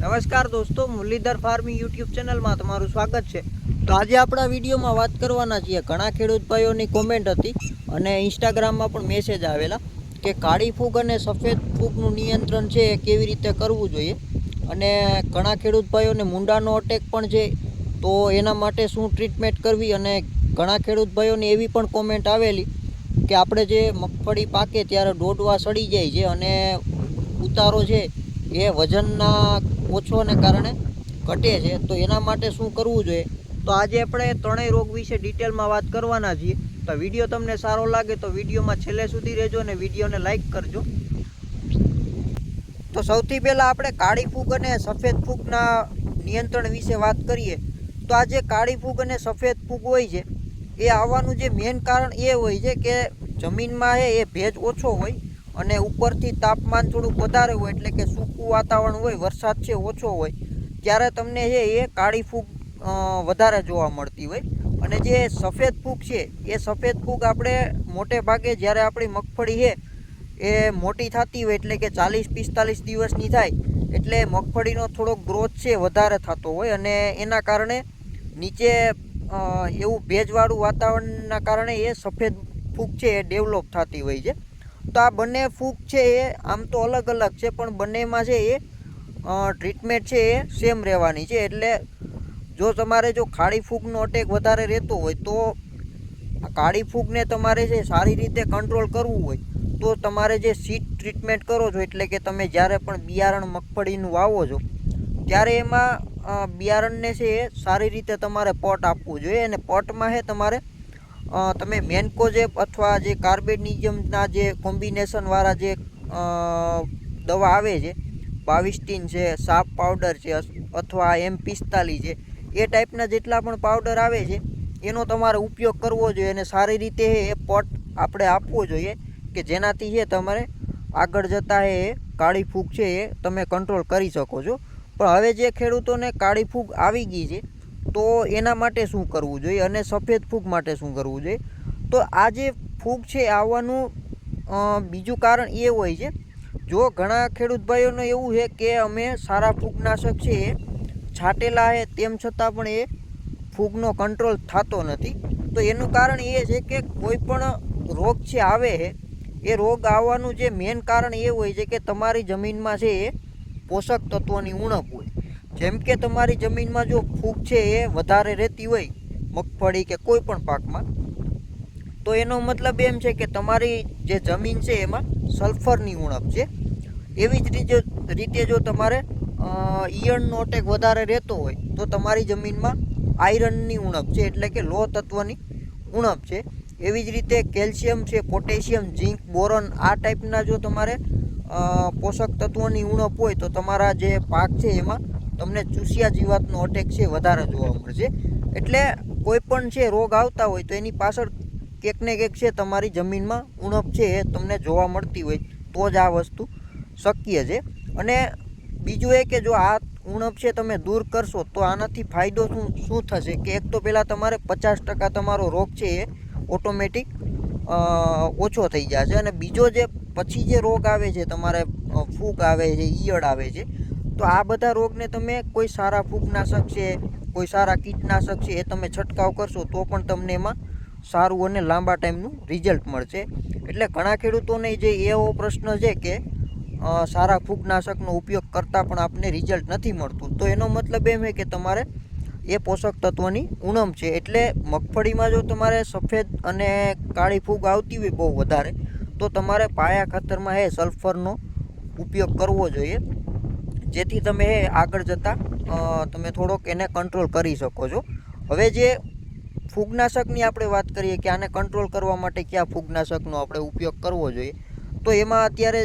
નમસ્કાર દોસ્તો, Muralidhar farming YouTube ચેનલમાં તમારું સ્વાગત છે. તો આજે આપણા વિડીયોમાં વાત કરવાના છીએ ઘણા ખેડૂત ભાઈઓની કોમેન્ટ હતી અને ઇન્સ્ટાગ્રામમાં પણ મેસેજ આવેલા કે કાળી ફૂગ અને સફેદ ફૂગનું નિયંત્રણ છે એ કેવી રીતે કરવું જોઈએ? અને ઘણા ખેડૂત ભાઈઓને મુંડાનો અટેક પણ છે, તો એના માટે શું ટ્રીટમેન્ટ કરવી? અને ઘણા ખેડૂત ભાઈઓની એવી પણ કોમેન્ટ આવેલી કે આપણે જે મગફળી પાકે ત્યારે દોઢવા સડી જાય છે અને ઉતારો છે એ વજનના ઓછોને કારણે ઘટે છે. તો એના માટે શું કરવું જોઈએ? તો આજે આપણે ત્રણેય રોગ વિશે ડિટેલમાં વાત કરવાના છીએ. તો વીડિયો તમને સારો લાગે તો વિડીયોમાં છેલ્લે સુધી રહેજો અને વિડીયોને લાઈક કરજો. તો સૌથી પહેલાં આપણે કાળી ફૂગ અને સફેદ ફૂગના નિયંત્રણ વિશે વાત કરીએ. તો આ જે કાળી ફૂગ અને સફેદ ફૂગ હોય છે, એ આવવાનું જે મેઇન કારણ એ હોય છે કે જમીનમાં એ ભેજ ઓછો હોય. અને ઉપરથી તાપમાન થોડુંક વધારે હોય એટલે કે સૂકું વાતાવરણ હોય, વરસાદ છે, ઓછો હોય, ત્યારે તમને છે એ કાળી ફૂગ વધારે જોવા મળતી હોય. અને જે સફેદ ફૂગ છે, એ સફેદ ફૂગ આપણે મોટે ભાગે જ્યારે આપણી મગફળી છે એ મોટી થતી હોય એટલે કે ચાલીસ પિસ્તાલીસ દિવસની થાય, એટલે મગફળીનો થોડો ગ્રોથ છે, વધારે થતો હોય. અને એના કારણે નીચે એવું ભેજવાળું વાતાવરણના કારણે એ સફેદ ફૂગ છે, એ ડેવલપ થતી હોય છે. તો આ બંને ફૂગ છે એ, આમ તો અલગ અલગ છે, પણ બંનેમાં છે એ ટ્રીટમેન્ટ છે એ સેમ રહેવાની છે. એટલે જો તમારે જો કાળી ફૂગનો અટેક વધારે રહેતો હોય, તો કાળી ફૂગને તમારે જે સારી રીતે કંટ્રોલ કરવું હોય, તો તમારે જે સીડ ટ્રીટમેન્ટ કરો છો, એટલે કે તમે જ્યારે પણ બિયારણ મગફળીનું વાવો છો, ત્યારે એમાં બિયારણને છે એ સારી રીતે તમારે પટ આપવું જોઈએ. અને પટમાં છે તમારે તમે મેન્કોજેપ અથવા જે કાર્બેનિઝમના જે કોમ્બિનેશનવાળા જે દવા આવે છે, બાવિસ્ટીન છે સાપ પાવડર છે, અથવા એમ પિસ્તાલીસ છે, એ ટાઈપના જેટલા પણ પાવડર આવે છે, એનો તમારે ઉપયોગ કરવો જોઈએ અને સારી રીતે એ પટ આપણે આપવો જોઈએ કે જેનાથી છે તમારે આગળ જતાં એ કાળી ફૂગ છે એ તમે કંટ્રોલ કરી શકો છો. પણ હવે જે ખેડૂતોને કાળી ફૂગ આવી ગઈ છે તો એના માટે શું કરવું જોઈએ અને સફેદ ફૂગ માટે શું કરવું જોઈએ? તો આ જે ફૂગ છે આવવાનું બીજું કારણ એ હોય છે, જો ઘણા ખેડૂત ભાઈઓને એવું છે કે અમે સારા ફૂગનાશક છે એ છાંટેલા છે, તેમ છતાં પણ એ ફૂગનો કંટ્રોલ થતો નથી. તો એનું કારણ એ છે કે કોઈ પણ રોગ છે આવે છે, એ રોગ આવવાનું જે મેઇન કારણ એ હોય છે કે તમારી જમીનમાં છે એ પોષક તત્વોની ઉણપ હોય. જેમ કે તમારી જમીનમાં જો ફૂગ છે એ વધારે રહેતી હોય, મગફળી કે કોઈ પણ પાકમાં, તો એનો મતલબ એમ છે કે તમારી જે જમીન છે એમાં સલ્ફરની ઉણપ છે. એવી જ રીતે રીતે જો તમારે ઈયળનો અટેક વધારે રહેતો હોય, તો તમારી જમીનમાં આયરનની ઉણપ છે, એટલે કે લો તત્વની ઉણપ છે. એવી જ રીતે કેલ્શિયમ છે, પોટેશિયમ, ઝીંક, બોરોન આ ટાઈપના જો તમારે પોષક તત્વોની ઉણપ હોય, તો તમારા જે પાક છે એમાં તમને ચૂસિયા જીવાતનો અટેક છે વધારે જોવા મળશે. એટલે કોઈ પણ છે, રોગ આવતા હોય તો એની પાછળ ક્યાંક ને ક્યાંક છે, તમારી જમીનમાં ઉણપ છે એ તમને જોવા મળતી હોય તો જ આ વસ્તુ શક્ય છે. અને બીજું એ કે જો આ ઉણપ છે તમે દૂર કરશો તો આનાથી ફાયદો શું શું થશે? કે એક તો પહેલાં તમારે પચાસ ટકા તમારો રોગ છે એ ઓટોમેટિક ઓછો થઈ જશે. અને બીજો જે, પછી જે રોગ આવે છે, તમારે ફૂગ આવે છે, ઈયળ આવે છે તો આ બધા રોગને તમે કોઈ સારા ફૂગનાશક છે, કોઈ સારા કીટનાશક છે એ તમે છંટકાવ કરશો તો પણ તમને એમાં સારું અને લાંબા ટાઈમનું રિઝલ્ટ મળશે. એટલે ઘણા ખેડૂતોને જે એવો પ્રશ્ન છે કે સારા ફૂગનાશકનો ઉપયોગ કરતાં પણ આપને રિઝલ્ટ નથી મળતું. તો એનો મતલબ એમ છે કે તમારે એ પોષક તત્વોની ઉણપ છે. એટલે મગફળીમાં જો તમારે સફેદ અને કાળી ફૂગ આવતી હોય બહુ વધારે, તો તમારે પાયા ખાતરમાં એ સલ્ફરનો ઉપયોગ કરવો જોઈએ. જેથી તમે આગળ જતાં તમે થોડોક એને કંટ્રોલ કરી શકો છો. હવે જે ફૂગનાશકની આપણે વાત કરીએ કે આને કંટ્રોલ કરવા માટે કયા ફૂગનાશકનો આપણે ઉપયોગ કરવો જોઈએ, તો એમાં અત્યારે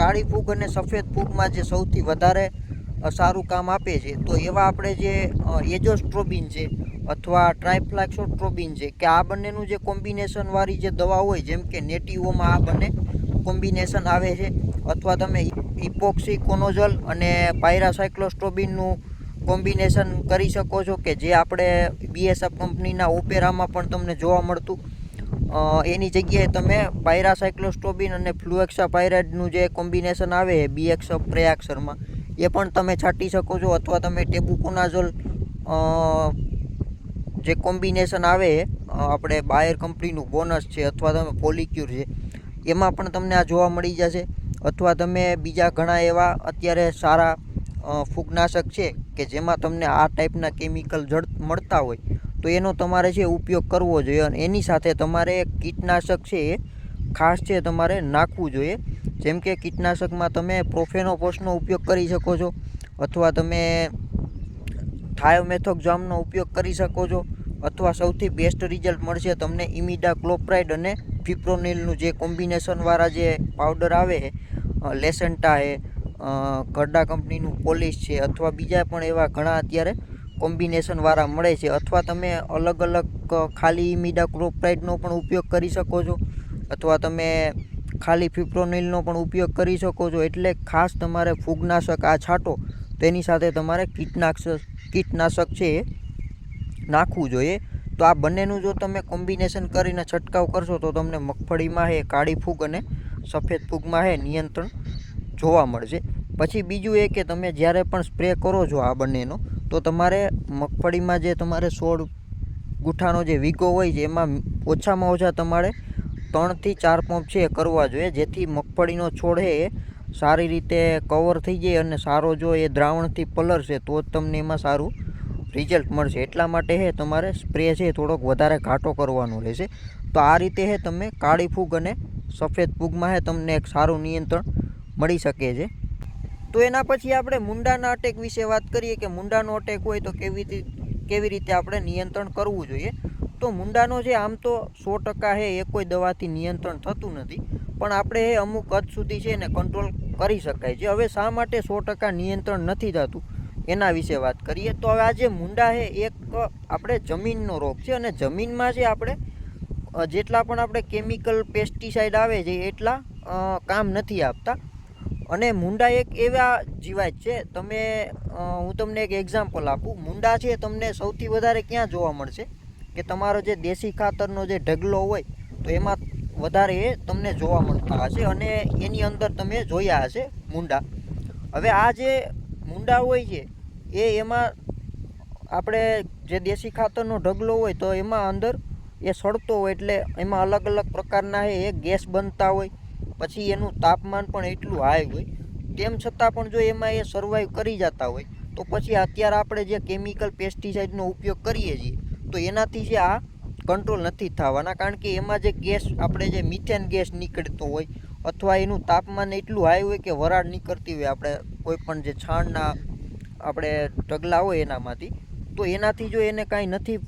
કાળી ફૂગ અને સફેદ ફૂગમાં જે સૌથી વધારે સારું કામ આપે છે, તો એવા આપણે જે એજોસ્ટ્રોબિન છે અથવા ટ્રાયફ્લાક્સોટ્રોબિન છે, કે આ બંનેનું જે કોમ્બિનેશનવાળી જે દવા હોય, જેમ કે નેટિવોમાં આ બંને કોમ્બિનેશન આવે છે, અથવા તમે ઇપોક્સી કોનોઝલ અને પાયરાસાયક્લોસ્ટ્રોબિનનું કોમ્બિનેશન કરી શકો છો કે જે આપણે બીએસએફ કંપનીના ઓપેરામાં પણ તમને જોવા મળતું. એની જગ્યાએ તમે પાયરાસાયક્લોસ્ટ્રોબિન અને ફ્લુએક્સા પાયરાઇડનું જે કોમ્બિનેશન આવે બીએક્સ પ્રયાક્ષરમાં એ પણ તમે છાંટી શકો છો અથવા તમે ટેબુકોનાઝોલ જે કોમ્બિનેશન આવે આપણે બાયર કંપનીનું બોનસ છે અથવા તમે પોલિક્યુર છે, એમાં પણ તમને આ જોવા મળી જશે. અથવા તમે બીજા ઘણા એવા અત્યારે સારા ફૂગનાશક છે કે જેમાં તમને આ ટાઈપના કેમિકલ જળ મળતા હોય, તો એનો તમારે છે ઉપયોગ કરવો જોઈએ અને એની સાથે તમારે કીટનાશક છે એ ખાસ છે તમારે નાખવું જોઈએ. જેમ કે કીટનાશકમાં તમે પ્રોફેનોપોસનો ઉપયોગ કરી શકો છો અથવા તમે થાયોમેથોક્ઝામનો ઉપયોગ કરી શકો છો અથવા સૌથી બેસ્ટ રિઝલ્ટ મળશે તમને ઇમિડા ક્લોપ્રાઇડ અને ફિપ્રોનિલનું જે કોમ્બિનેશનવાળા જે પાવડર આવે લેસન્ટા છે ઘરડા કંપનીનું પોલિશ છે અથવા બીજા પણ એવા ઘણા અત્યારે કોમ્બિનેશનવાળા મળે છે અથવા તમે અલગ અલગ ખાલી ઇમિડા ક્લોપ્રાઇડનો પણ ઉપયોગ કરી શકો છો અથવા તમે ખાલી ફિપ્રોનિલનો પણ ઉપયોગ કરી શકો છો એટલે ખાસ તમારે ફૂગનાશક આ છાંટો તેની સાથે તમારે કીટનાશક કીટનાશક છે એ નાખવું જોઈએ. તો આ બંનેનું જો તમે કોમ્બિનેશન કરીને છંટકાવ કરશો તો તમને મગફળીમાં એ કાળી ફૂગ અને સફેદ ફૂગમાં હે, નિયંત્રણ જોવા મળશે. પછી બીજું એ કે તમે જ્યારે પણ સ્પ્રે કરો છો આ બંનેનો, તો તમારે મગફળીમાં જે તમારે સોળ ગુઠાનો જે વીગો હોય છે, એમાં ઓછામાં ઓછા તમારે ત્રણથી ચાર પંપ છે એ કરવા જોઈએ, જેથી મગફળીનો છોડ છે એ સારી રીતે કવર થઈ જાય અને સારો જો એ દ્રાવણથી પલરશે, તો જ તમને એમાં સારું રિઝલ્ટ મળશે. એટલા માટે હે, તમારે સ્પ્રે છે થોડોક વધારે ઘાટો કરવાનો રહેશે. તો આ રીતે હે, તમે કાળી ફૂગ અને સફેદ ફૂગમાં હે, તમને એક સારું નિયંત્રણ મળી શકે છે. તો એના પછી આપણે મુંડાના અટેક વિશે વાત કરીએ કે મુંડાનો અટેક હોય તો કેવી રીતે કેવી રીતે આપણે નિયંત્રણ કરવું જોઈએ? તો મુંડાનો જે આમ તો સો ટકા છે એ કોઈ દવાથી નિયંત્રણ થતું નથી. પણ આપણે એ અમુક હદ સુધી છે એને કંટ્રોલ કરી શકાય છે. હવે શા માટે સો ટકા નિયંત્રણ નથી થતું? એના વિશે વાત કરીએ. તો હવે આ જે મુંડા છે એક આપણે જમીનનો રોગ છે અને જમીનમાં જે આપણે જેટલા પણ આપણે કેમિકલ પેસ્ટિસાઇડ આવે છે, એટલા કામ નથી આપતા. અને મુંડા એક એવા જીવાત છે, તમે હું તમને એક એક્ઝામ્પલ આપું. મુંડા છે, તમને સૌથી વધારે ક્યાં જોવા મળશે? કે તમારો જે દેશી ખાતરનો જે ઢગલો હોય, તો એમાં વધારે એ તમને જોવા મળતા હશે અને એની અંદર તમે જોયા હશે મુંડા. હવે આ જે મુંડા હોય છે, એ એમાં આપણે જે દેશી ખાતરનો ઢગલો હોય, તો એમાં અંદર એ સડતો હોય એટલે એમાં અલગ અલગ પ્રકારના એ ગેસ બનતા હોય, પછી એનું તાપમાન પણ એટલું હાઈ હોય. તેમ છતાં પણ જો એમાં એ સર્વાઈવ કરી જતા હોય, તો પછી અત્યારે આપણે જે કેમિકલ પેસ્ટિસાઇડનો ઉપયોગ કરીએ છીએ, તો એનાથી જે આ કંટ્રોલ નથી થવાના. કારણ કે એમાં જે ગેસ, આપણે જે મિથેન ગેસ નીકળતો હોય, અથવા એનું તાપમાન એટલું હાઈ હોય કે વરાળ નીકળતી હોય આપણે કોઈ પણ જે છાણના આપણે ઢગલા હોય એનામાંથી, તો એનાથી જો એને કાંઈ નથી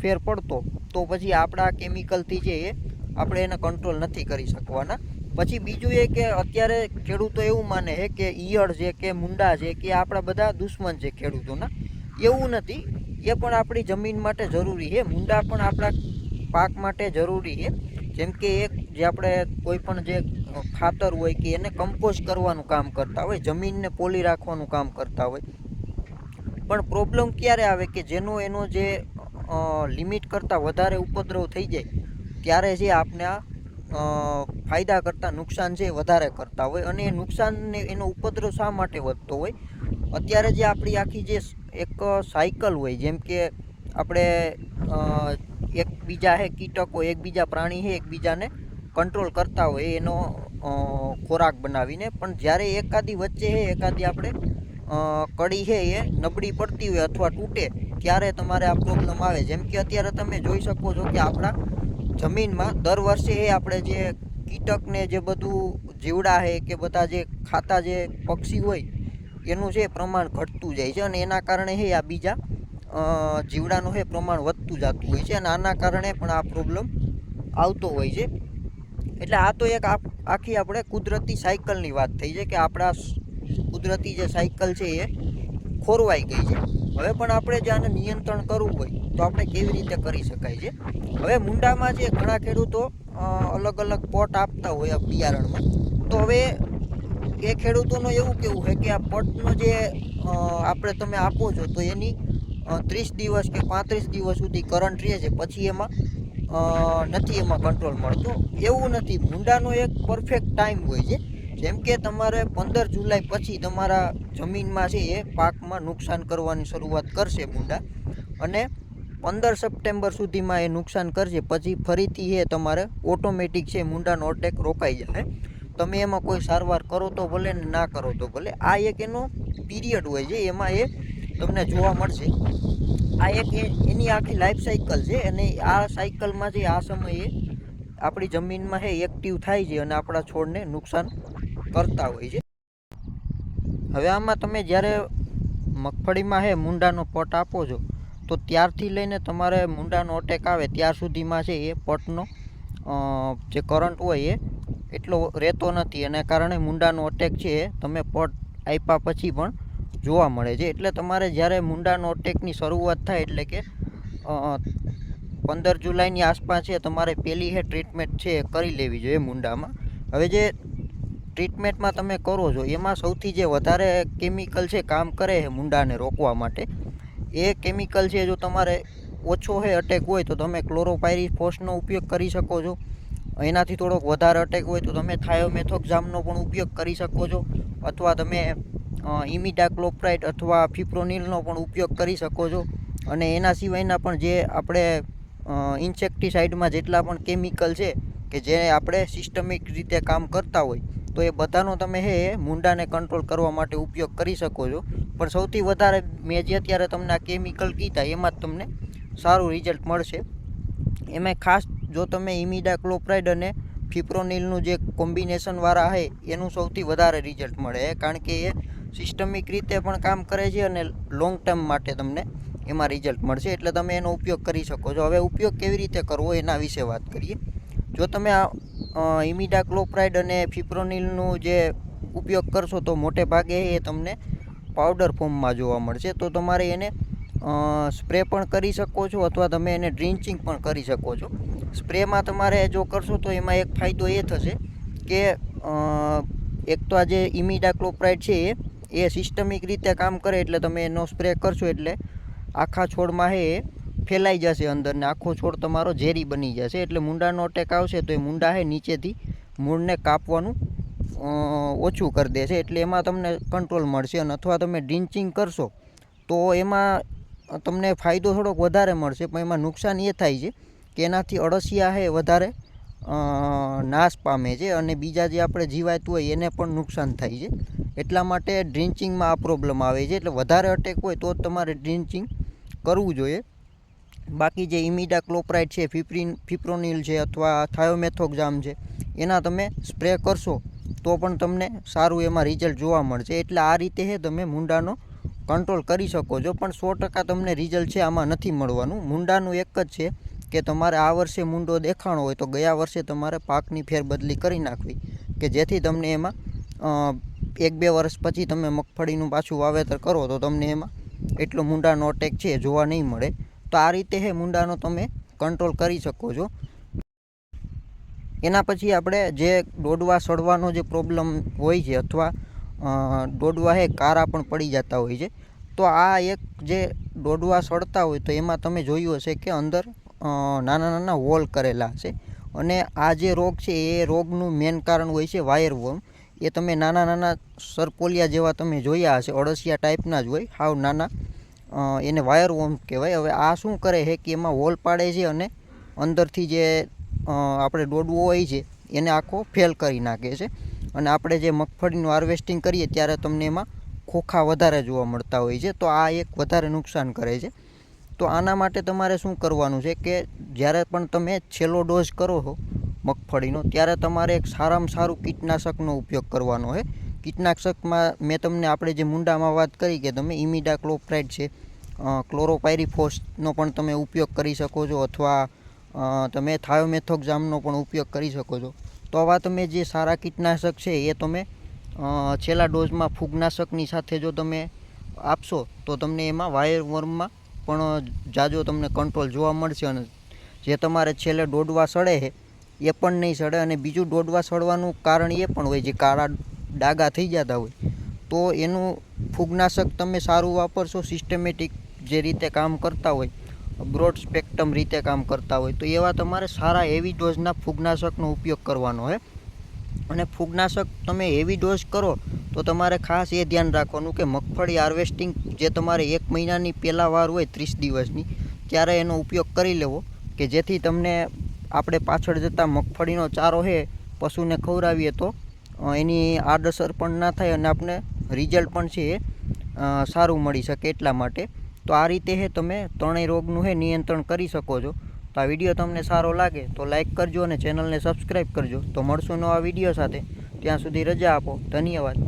ફેર પડતો તો પછી આપણા કેમિકલથી જે એ, આપણે એને કંટ્રોલ નથી કરી શકવાના. પછી બીજું એ કે અત્યારે ખેડૂતો એવું માને છે કે ઈયળ છે કે મુંડા છે કે આપણા બધા દુશ્મન છે ખેડૂતોના, એવું નથી. એ પણ આપણી જમીન માટે જરૂરી છે. મુંડા પણ આપણા પાક માટે જરૂરી છે. જેમ કે એક જે આપણે કોઈ પણ જે ખાતર હોય કે એને કમ્પોઝ કરવાનું કામ કરતા હોય, જમીનને પોલી રાખવાનું કામ કરતા હોય. પણ પ્રોબ્લેમ ક્યારે આવે કે જેનો એનો જે લિમિટ કરતાં વધારે ઉપદ્રવ થઈ જાય, ત્યારે જે આપણે આ ફાયદા કરતાં નુકસાન છે વધારે કરતા હોય અને એ નુકસાનને એનો ઉપદ્રવ શા માટે વધતો હોય? અત્યારે જે આપણી આખી જે એક સાયકલ હોય, જેમ કે આપણે એકબીજા હે કીટકો, એકબીજા પ્રાણી છે એકબીજાને કંટ્રોલ કરતા હોય, એનો ખોરાક બનાવીને, પણ જ્યારે એકાદી વચ્ચે છે એકાદી આપણે કડી છે એ નબળી પડતી હોય અથવા તૂટે ત્યારે તમારે આ પ્રોબ્લેમ આવે? જેમ કે અત્યારે તમે જોઈ શકો છો કે આપણા જમીનમાં દર વર્ષે એ આપણે જે કીટકને જે બધું જીવડા છે કે બધા જે ખાતા જે પક્ષી હોય, એનું છે પ્રમાણ ઘટતું જાય છે અને એના કારણે હે આ બીજા જીવડાનું છે પ્રમાણ વધતું જતું હોય છે અને આના કારણે પણ આ પ્રોબ્લેમ આવતો હોય છે. એટલે આ તો એક આખી આપણે કુદરતી સાયકલની વાત થઈ છે કે આપણા કુદરતી જે સાયકલ છે એ ખોરવાઈ ગઈ છે. હવે પણ આપણે જે આને નિયંત્રણ કરવું હોય, તો આપણે કેવી રીતે કરી શકાય છે? હવે મુંડામાં જે ઘણા ખેડૂતો અલગ અલગ પોટ આપતા હોય આ બિયારણમાં, તો હવે એ ખેડૂતોનું એવું કેવું છે કે આ પોટનો જે આપણે તમે આપો છો, તો એની ત્રીસ દિવસ કે પાંત્રીસ દિવસ સુધી કરંટ રહે છે, પછી એમાં નથી એમાં કંટ્રોલ મળતો. એવું નથી. મુંડાનો એક પરફેક્ટ ટાઈમ હોય છે. જેમ કે તમારે પંદર જુલાઈ પછી તમારા જમીનમાં છે એ પાકમાં નુકસાન કરવાની શરૂઆત કરશે મુંડા. અને પંદર સપ્ટેમ્બર સુધીમાં એ નુકસાન કરશે, પછી ફરીથી એ તમારે ઓટોમેટિક છે મુંડાનો અટેક રોકાઈ જાય. તમે એમાં કોઈ સારવાર કરો તો ભલે ને ના કરો તો ભલે. આ એક એનો પીરિયડ હોય છે, એમાં એ તમને જોવા મળશે. આ એક એની આખી લાઈફ સાયકલ છે અને આ સાયકલમાં જે આ સમયે આપણી જમીનમાં છે એક્ટિવ થાય છે અને આપણા છોડને નુકસાન કરતા હોય છે. હવે આમાં તમે જ્યારે મગફળીમાં હે મુંડાનો પટ આપો છો, તો ત્યારથી લઈને તમારે મુંડાનો અટેક આવે ત્યાર સુધીમાં છે એ પટનો જે કરંટ હોય એ, એટલો રહેતો નથી. એના કારણે મુંડાનો અટેક છે એ તમે પટ આપ્યા પછી પણ જોવા મળે છે. એટલે તમારે જ્યારે મુંડાનો અટેકની શરૂઆત થાય એટલે કે પંદર જુલાઈની આસપાસ છે, તમારે પહેલી હે ટ્રીટમેન્ટ છે કરી લેવી જોઈએ મુંડામાં. હવે જે ટ્રીટમેન્ટમાં તમે કરો છો, એમાં સૌથી જે વધારે કેમિકલ છે કામ કરે છે મુંડાને રોકવા માટે. એ કેમિકલ છે જો તમારે ઓછો હે અટેક હોય તો તમે ક્લોરોપાયરીફોસનો ઉપયોગ કરી શકો છો. એનાથી થોડોક વધારે અટેક હોય તો તમે થાયોમેથોક્ઝામનો પણ ઉપયોગ કરી શકો છો. અથવા તમે ઇમિડાક્લોપ્રાઇડ અથવા ફિપ્રોનિલનો પણ ઉપયોગ કરી શકો છો. અને એના સિવાયના પણ જે આપણે ઇન્સેક્ટિસાઇડમાં જેટલા પણ કેમિકલ છે કે જે આપણે સિસ્ટમિક રીતે કામ કરતા હોય તો એ બધાનો તમે હે, મુંડાને કંટ્રોલ કરવા માટે ઉપયોગ કરી શકો છો. પણ સૌથી વધારે મેં જે અત્યારે તમને આ કેમિકલ કીધા, એમાં જ તમને સારું રિઝલ્ટ મળશે. એમાં ખાસ જો તમે ઇમિડા ક્લોપ્રાઇડ અને ફિપ્રોનિલનું જે કોમ્બિનેશનવાળા છે એનું સૌથી વધારે રિઝલ્ટ મળે કારણ કે એ સિસ્ટમિક રીતે પણ કામ કરે છે અને લોંગ ટર્મ માટે તમને એમાં રિઝલ્ટ મળશે. એટલે તમે એનો ઉપયોગ કરી શકો છો. હવે ઉપયોગ કેવી રીતે કરવો એના વિશે વાત કરીએ. જો તમે આ ઇમિડાક્લોપ્રાઇડ અને ફિપ્રોનિલનું જે ઉપયોગ કરશો તો મોટે ભાગે એ તમને પાવડર ફોર્મમાં જોવા મળશે. તો તમારે એને સ્પ્રે પણ કરી શકો છો અથવા તમે એને ડ્રિન્ચિંગ પણ કરી શકો છો. સ્પ્રેમાં તમારે જો કરશો તો એમાં એક ફાયદો એ થશે કે એક તો આ જે ઇમિડાક્લોપ્રાઇડ છે એ એ સિસ્ટમિક રીતે કામ કરે એટલે તમે એનો સ્પ્રે કરશો એટલે આખા છોડમાં એ ફેલાઈ જશે અંદર ને આખો છોડ તમારો ઝેરી બની જશે. એટલે મુંડાનો અટેક આવશે તો એ મુંડા હે, નીચેથી મૂળને કાપવાનું ઓછું કરી દેશે. એટલે એમાં તમને કંટ્રોલ મળશે અને અથવા તમે ડ્રિન્ચિંગ કરશો, તો એમાં તમને ફાયદો થોડોક વધારે મળશે. પણ એમાં નુકસાન એ થાય છે કે એનાથી અળસિયા હે વધારે નાશ પામે છે અને બીજા જે આપણે જીવાત હોય એને પણ નુકસાન થાય છે. એટલા માટે ડ્રિન્ચિંગમાં આ પ્રોબ્લેમ આવે છે. એટલે વધારે અટેક હોય તો તમારે ડ્રિન્ચિંગ કરવું જોઈએ. બાકી જે ઇમિડા ક્લોપ્રાઇડ છે, ફિપ્રિન, ફિપ્રોનિલ છે અથવા થાયોમેથોક્ઝામ છે, એના તમે સ્પ્રે કરશો તો પણ તમને સારું એમાં રિઝલ્ટ જોવા મળશે. એટલે આ રીતે હે તમે મુંડાનો કંટ્રોલ કરી શકો છો. પણ સો ટકા તમને રિઝલ્ટ છે આમાં નથી મળવાનું. મુંડાનું એક જ છે કે તમારે આ વર્ષે મૂંડો દેખાણો હોય તો ગયા વર્ષે તમારે પાકની ફેરબદલી કરી નાખવી કે જેથી તમને એમાં એક બે વર્ષ પછી તમે મગફળીનું પાછું વાવેતર કરો તો તમને એમાં એટલો મૂંડાનો અટેક છે, જોવા નહીં મળે. તો આ રીતે હે મુંડાનો તમે કંટ્રોલ કરી શકો છો. એના પછી આપણે જે દોડવા સડવાનો જે પ્રોબ્લેમ હોય છે અથવા દોડવા હે કારા પણ પડી જતા હોય છે, તો આ એક જે દોડવા સડતા હોય તો એમાં તમે જોયું હશે કે અંદર નાના નાના હોલ કરેલા હશે અને આ જે રોગ છે એ રોગનું મેન કારણ હોય છે વાયર વોર્મ એ તમે નાના નાના સરકોલિયા જેવા તમે જોયા હશે, અળસિયા ટાઈપના જ હોય, હાવ નાના એને વાયર વોર્મ કહેવાય. હવે આ શું કરે? છે કે એમાં હોલ પાડે છે અને અંદરથી જે આપણે દોડવો હોય છે, એને આખો ફેલ કરી નાખે છે. અને આપણે જે મગફળીનું હાર્વેસ્ટિંગ કરીએ ત્યારે તમને એમાં ખોખા વધારે જોવા મળતા હોય છે. તો આ એક વધારે નુકસાન કરે છે. તો આના માટે તમારે શું કરવાનું છે કે, જ્યારે પણ તમે છેલ્લો ડોઝ કરો છો મગફળીનો, ત્યારે તમારે એક સારામાં સારું કીટનાશકનો ઉપયોગ કરવાનો છે કીટનાશકમાં મેં તમને આપણે જે મુંડામાં વાત કરી કે તમે ઇમિડા ક્લોપ્રાઇડ છે ક્લોરોપાયરીફોસનો પણ તમે ઉપયોગ કરી શકો છો અથવા તમે થાયોમેથોક્ઝામનો પણ ઉપયોગ કરી શકો છો. તો આવા તમે જે સારા કીટનાશક છે એ તમે છેલ્લા ડોઝમાં ફૂગનાશકની સાથે જો તમે આપશો તો તમને એમાં વાયર વર્મમાં પણ જાજો તમને કંટ્રોલ જોવા મળશે અને જે તમારે છેલ્લે દોડવા સડે છે એ પણ નહીં સડે અને બીજું દોડવા સડવાનું કારણ એ પણ હોય જે કાળા ડાઘા થઈ જતા હોય, તો એનું ફૂગનાશક તમે સારું વાપરશો સિસ્ટમેટિક જે રીતે કામ કરતા હોય બ્રોડ સ્પેક્ટ્રમ રીતે કામ કરતા હોય, તો એવા તમારે સારા એવી ડોઝના ફૂગનાશકનો ઉપયોગ કરવાનો છે અને ફૂગનાશક તમે હેવી ડોઝ કરો, તો તમારે ખાસ એ ધ્યાન રાખવાનું કે મગફળી હાર્વેસ્ટિંગ જે તમારે એક મહિનાની પહેલાં વાર હોય, ત્રીસ દિવસની, ત્યારે એનો ઉપયોગ કરી લેવો, કે જેથી તમને આપણે પાછળ જતાં મગફળીનો ચારો છે પશુને ખવડાવીએ તો એની આડઅસર પણ ના થાય અને આપણે રિઝલ્ટ પણ છે એ સારું મળી શકે એટલા માટે. તો આ રીતે હે તમે ત્રણેય રોગનું હે નિયંત્રણ કરી શકો છો. તો આ વીડિયો તમને સારો લાગે તો લાઈક કરજો અને ચેનલને સબસ્ક્રાઈબ કરજો. તો મળશું નવા વીડિયો સાથે. ત્યાં સુધી રજા આપો. ધન્યવાદ.